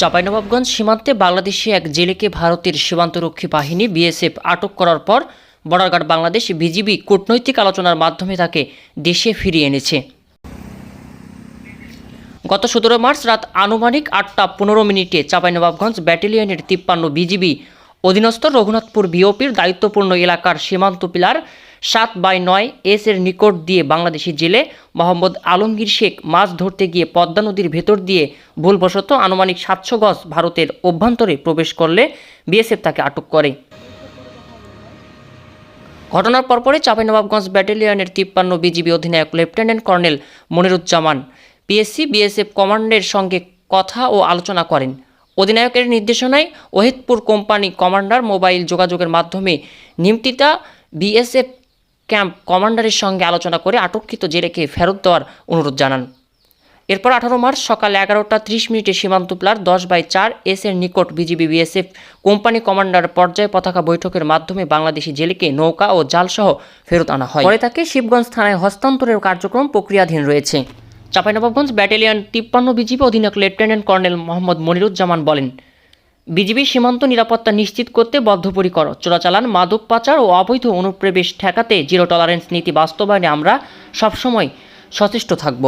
চাঁপাইনবাবগঞ্জ সীমান্তে বাংলাদেশি এক জেলেকে ভারতের সীমান্তরক্ষী বাহিনী বিএসএফ আটক করার পর বর্ডার বাংলাদেশ বিজিবি কূটনৈতিক আলোচনার মাধ্যমে তাকে দেশে ফিরিয়ে এনেছে। গত সতেরো মার্চ রাত আনুমানিক আটটা পনেরো মিনিটে চাঁপাইনবাবগঞ্জ ব্যাটালিয়নের তিপ্পান্ন বিজিবি অধীনস্থ রঘুনাথপুর বিওপির দায়িত্বপূর্ণ এলাকার সীমান্ত পিলার সাত বাই নয় এস এর নিকট দিয়ে বাংলাদেশি জেলে মোহাম্মদ আলমগীর শেখ মাছ ধরতে গিয়ে পদ্মা নদীর ভেতর দিয়ে ভুলবশত আনুমানিক সাতশো গজ ভারতের অভ্যন্তরে প্রবেশ করলে বিএসএফ তাকে আটক করে। ঘটনার পরপরই চাঁপাইনবাবগঞ্জ ব্যাটালিয়নের তিপ্পান্ন বিজিবি অধিনায়ক lieutenant colonel Moniruzzaman PSC BSF কমান্ডের সঙ্গে কথা ও আলোচনা করেন। অধিনায়কের নির্দেশনায় ওহিদপুর কোম্পানি কমান্ডার মোবাইল যোগাযোগের মাধ্যমে নিমতিতা বিএসএফ ক্যাম্প কমান্ডারের সঙ্গে আলোচনা করে আটককৃত জেলেকে ফেরত দেওয়ার অনুরোধ জানান। এরপর আঠারো মার্চ সকাল এগারোটা ত্রিশ মিনিটে সীমান্ত প্লার দশ বাই চার এস এর নিকট বিজিবি বিএসএফ কোম্পানি কমান্ডার পর্যায় পতাকা বৈঠকের মাধ্যমে বাংলাদেশি জেলেকে নৌকা ও জালসহ ফেরত আনা হয়। পরে তাকে শিবগঞ্জ থানায় হস্তান্তরের কার্যক্রম প্রক্রিয়াধীন রয়েছে। চাঁপাইনবাবগঞ্জ ব্যাটালিয়ন তিপ্পান্ন বিজিবি অধিনায়ক লেফটেন্যান্ট কর্নেল মোহাম্মদ মনিরুজ্জামান বলেন বিজিবি সীমান্ত নিরাপত্তা নিশ্চিত করতে বদ্ধপরিকর। চোরাচালান, মাদক পাচার ও অবৈধ অনুপ্রবেশ ঠেকাতে জিরো টলারেন্স নীতি বাস্তবায়নে আমরা সবসময় সচেষ্ট থাকব।